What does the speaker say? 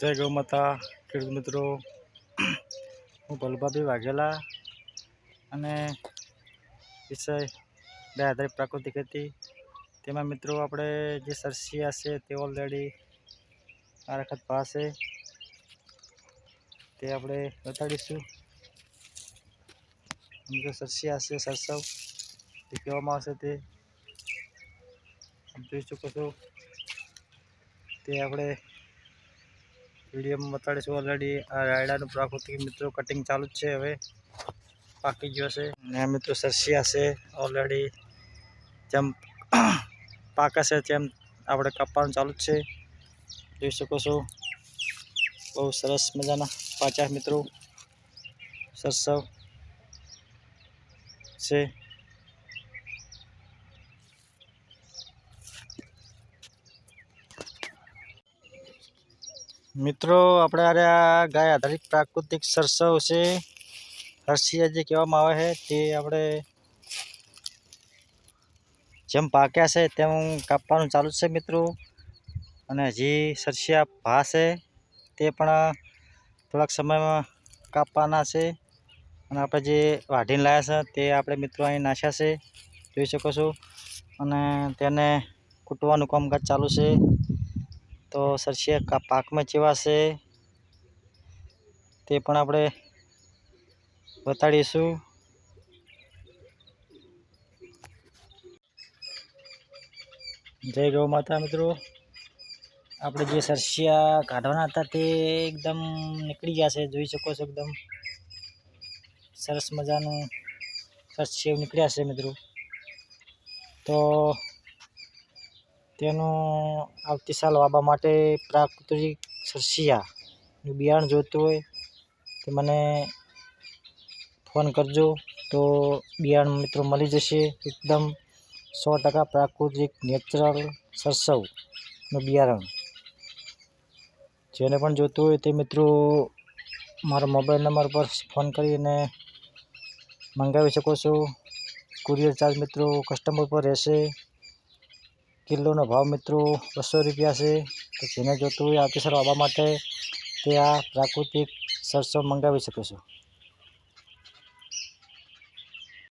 જય ગૌ માતા, ખેડૂત મિત્રો. હું ભલભાભાઈ વાઘેલા અને વિષય બે આધારિત પ્રાકૃતિક હતી. તેમાં મિત્રો આપણે જે સરસિયા છે તે ઓલરેડી આ વખત પાસે તે આપણે બતાડીશું. જે સરસિયા છે, સરસવ. તે કહેવામાં આવશે તે જોઈ શકો તે આપણે વિડીયોમાં બતાડીશું ઓલરેડી આ રાયડાનું પ્રાકૃતિક મિત્રો કટિંગ ચાલુ જ છે હવે. પાકી ગયો છે. ને મિત્રો સરસિયા છે ઓલરેડી જેમ પાકે છે તેમ આપણે કાપવાનું ચાલુ જ છે. જોઈ શકો છો. બહુ સરસ મજાના પાચા મિત્રો. સરસવ છે. મિત્રો, આપણે અરે આ ગાય આધારિત પ્રાકૃતિક સરસવ છે. હરસિયા જે કહેવામાં આવે છે તે આપણે જેમ પાક્યા છે તેમ કાપવાનું ચાલુ છે મિત્રો. અને હજી સરસિયા ભા છે તે પણ થોડાક સમયમાં કાપવાના છે. અને આપણે જે વાઢીને લાવ્યા છે તે આપણે મિત્રો અહીં નાખ્યા છે. જોઈ શકો છો. અને તેને કૂટવાનું કામકાજ ચાલુ છે. તો સરસિયા કા પાકમાં જેવા છે. તે પણ આપણે બતાડીશું. જય ગૌ માતા મિત્રો. આપણે જે સરસિયા કાઢવાના હતા તે એકદમ નીકળી ગયા છે. જોઈ શકો છો એકદમ સરસ મજાનું સરસિયા નીકળ્યા છે મિત્રો. તો તેનું આવતી સાલ વાવવા માટે પ્રાકૃતિક સરસિયાનું બિયારણ જોઈતું હોય તો મને ફોન કરજો તો બિયારણ મિત્રો મળી જશે એકદમ સો ટકા પ્રાકૃતિક નેચરલ સરસવનું બિયારણ. જેને પણ જોતું હોય તે મિત્રો મારા મોબાઈલ નંબર પર ફોન કરીને મંગાવી શકો છો. કુરિયર ચાર્જ મિત્રો કસ્ટમર પર રહેશે. કિલોનો ભાવ મિત્રો બસો રૂપિયા છે. તો જેને જોતું હોય આવતી સર આવવા માટે તે આ પ્રાકૃતિક સરસો મંગાવી શકો છો.